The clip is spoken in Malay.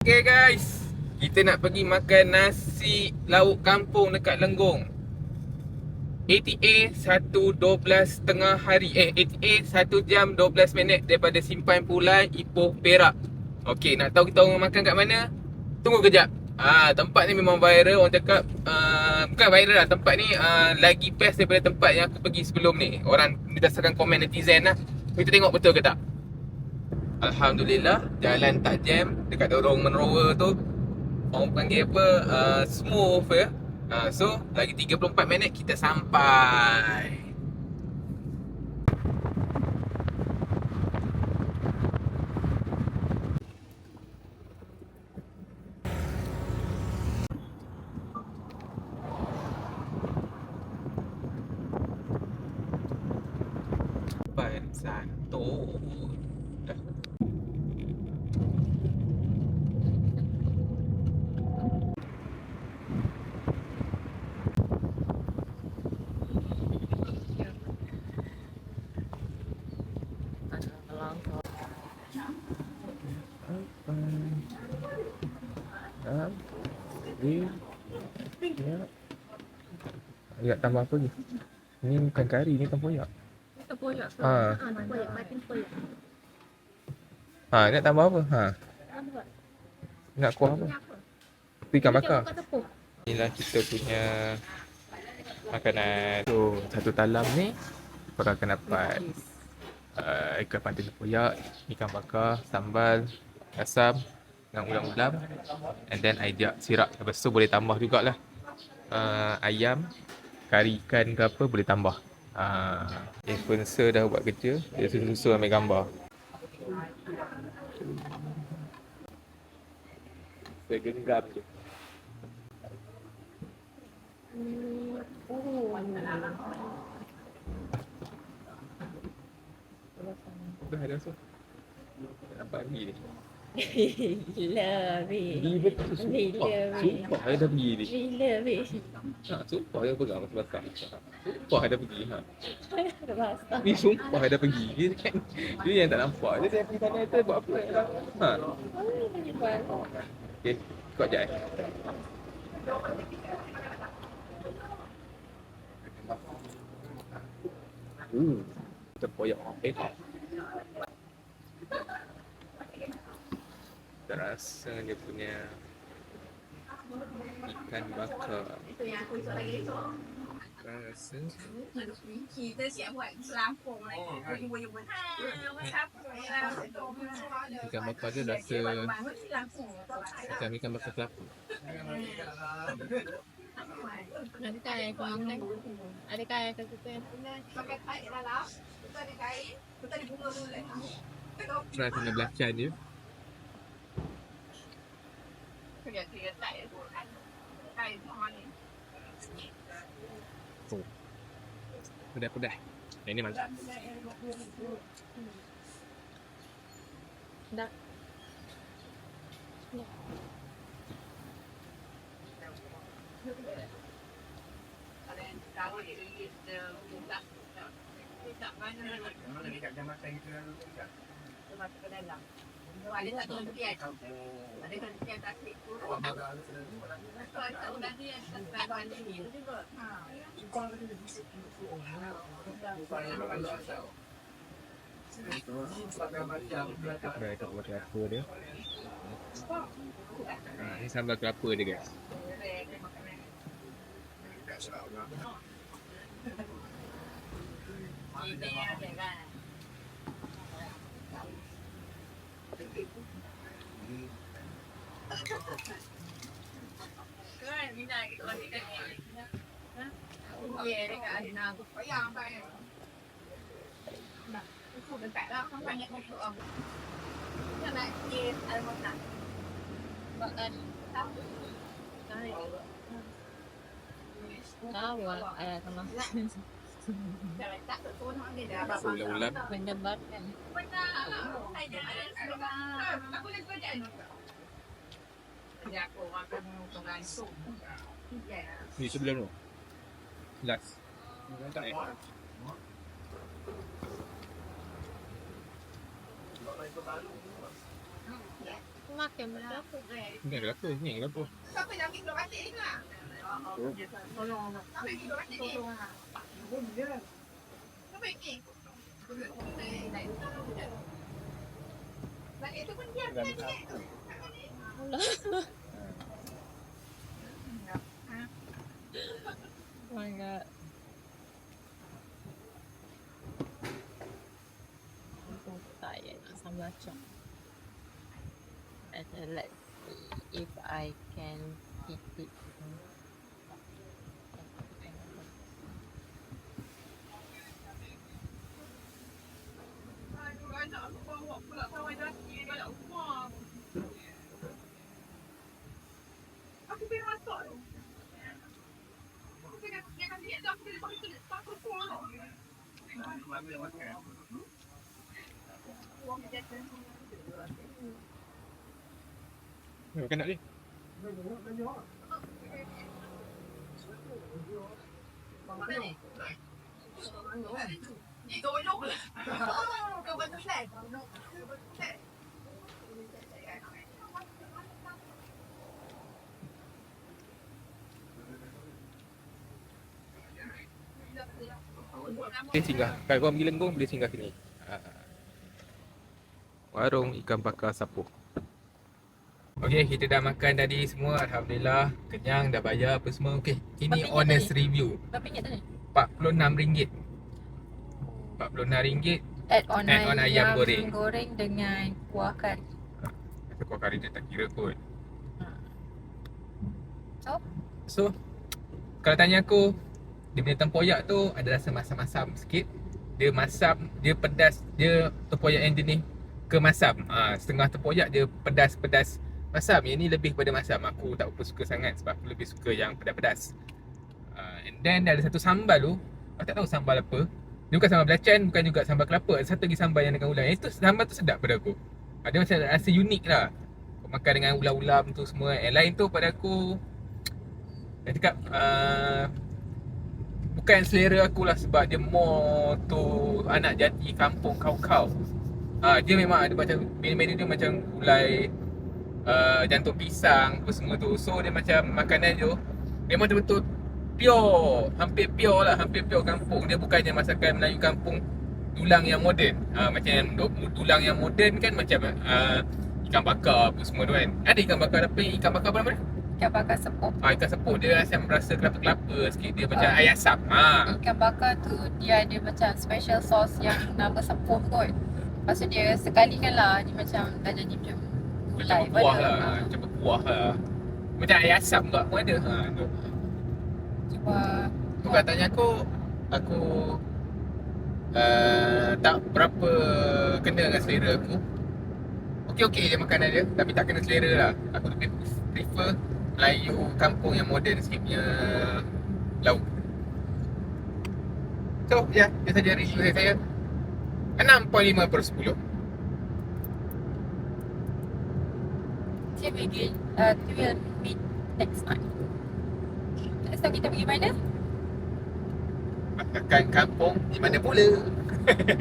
Okay guys, kita nak pergi makan nasi lauk kampung dekat Lenggong. ATA 1.12 tengah hari. Eh ATA 1 jam 12 minit Daripada Simpan Pulai Ipoh Perak. Okay nak tahu kita orang makan kat mana? Tunggu kejap. Ah Tempat ni memang viral. Orang cakap uh, Bukan viral lah. Tempat ni uh, Lagi best daripada tempat yang aku pergi sebelum ni. Orang berdasarkan komen netizen lah. Kita tengok betul ke tak Alhamdulillah Jalan tak jam Dekat dorong menerowa tu Orang panggil apa uh, Smooth ya. Uh, So Lagi 34 minit Kita sampai. Satu Dah Enam Lima Agak tambah apa lagi? Ni bukan kari, ni tempoyak Tempoyak ke? Ah. Ah, tempoyak. Batin tempoyak. Ha, nak tambah apa? Ha, Tambah. nak kuah apa? Ikan bakar. Inilah kita punya makanan So, satu talam ni Korang akan dapat uh, Ikan pantai tempoyak Ikan bakar, sambal, asam Dengan ulam-ulam And then air sirap Lepas tu boleh tambah jugalah. Uh, Ayam Kari ikan ke apa boleh tambah. Uh, Influencer dah buat kerja Dia susun-susun ambil gambar. Saya genggam je. Oh. Dah ada so Nampak ni Gila, Bi. Pergi betul Sumpah Bila, Bi. Sumpah saya dah pergi ni Gila, Bi. ha, Sumpah saya pegang masa basah Sumpah saya dah pergi ha. Basah. Ni sumpah saya dah pergi Dia, kan, dia yang tak nampak Dia saya pergi sana tu buat apa ha. Okay Kau sekejap eh Hmm Terpoyak Eh terasa dia punya ikan bakar. Itu yang aku isok lagi esok. Oh, ha, rasa. Ikan bakar dia rasa Macam ikan bakar kelapa Adakah yang kau Adakah yang kau suka Try kena belakang dia. Kerja kerja kain, kain sama ni. Pedas-pedas Yang ni mantap Dah. Kalau dia dia buka, tak mana masuk ke dalam. Ada tak tahu dia ada kan dia tak klik turun. Kalau tahu nanti yang tak ni juga. Ha. Try kat buat kelapa dia ha, Ni sambal kelapa dia guys Ini ada kan. Kan mina kalau ni kan. Ye dekat ada nak aku payah apa ni. Nah, aku dekat lah kan banyak masuk aku. Kan nak ye ada mana. Makan. Tahu. Tahu lah. Ayah sama. Kalau tak betul nak dia dah So ulam-ulam Mendebarkan. Benar. Ada ada Aku nak kerja ni. Ya, aku makan dengan sup. Ya. Ni sebelum tu Last Tak eh Makan berapa? Ni berapa? Ni berapa? Siapa yang ambil batik ni lah? Siapa yang ambil batik ni? Siapa yang ni? Batik tu pun dia kan ni. Oh my god. Aku tired nak sambal chop. And then let's see if I can eat it. Aku pergi masuk tu. Aku tengah tengah lihat tu aku tengah pakai pakai kuah. Makan nak ni? Ni tolong lah. Kau betul lah. Boleh singgah. Kalau korang pergi Lenggong, boleh singgah sini. Ha. Warung ikan bakar sapuk. Okey, kita dah makan tadi semua. Alhamdulillah. Kenyang, dah bayar apa semua. Okey, ini Berapa honest ringgit review. Berapa ringgit tadi? RM46. RM46. Add on, Add on ayam goreng. goreng dengan kuah kari. Rasa kuah kari dia tak kira kot. So? So, kalau tanya aku, dia punya tempoyak tu ada rasa masam-masam sikit. Dia masam, dia pedas, dia tempoyak yang jenis kemasam. Ha, setengah tempoyak dia pedas-pedas masam. Yang ni lebih pada masam. Aku tak apa suka sangat sebab aku lebih suka yang pedas-pedas. Uh, and then ada satu sambal tu, aku tak tahu sambal apa. Dia bukan sambal belacan, bukan juga sambal kelapa. Ada satu lagi sambal yang dengan ulam. Itu sambal tu sedap pada aku. Ha, dia macam rasa unik lah. Makan dengan ulam-ulam tu semua. Yang lain tu pada aku Dia cakap uh, Bukan selera aku lah sebab dia more tu anak jati kampung kau-kau. Uh, Dia memang ada macam menu-menu dia macam gulai uh, jantung pisang apa semua tu. So dia macam makanan tu memang betul-betul pure Hampir pure lah, hampir pure kampung. Dia bukannya masakan Melayu kampung tulang yang moden. Uh, Macam yang tulang yang moden kan macam uh, ikan bakar apa semua tu kan. Ada ikan bakar tapi ikan bakar apa nama dia? Ikan bakar sepok. Ah, ikan sepuk dia rasa kelapa-kelapa sikit Dia macam Ah. air asam ha. Ikan bakar tu dia ada macam special sauce yang nama sepok kot. Lepas tu dia sekali kan lah dia macam dah jadi macam Macam berkuah lah Ha. Macam berkuah lah Macam air asam juga pun ada ha, tu. Cuba tu kalau tanya aku Aku uh, Tak berapa kena dengan selera aku Okey-okey je makanan dia Tapi tak kena selera lah Aku lebih prefer Melayu kampung yang moden sikit punya Lauk So, ya, yeah, itu saja review dari saya 6.5 per 10 Till we get, uh, till we'll meet next time. Next time kita pergi mana? Makan kampung di mana pula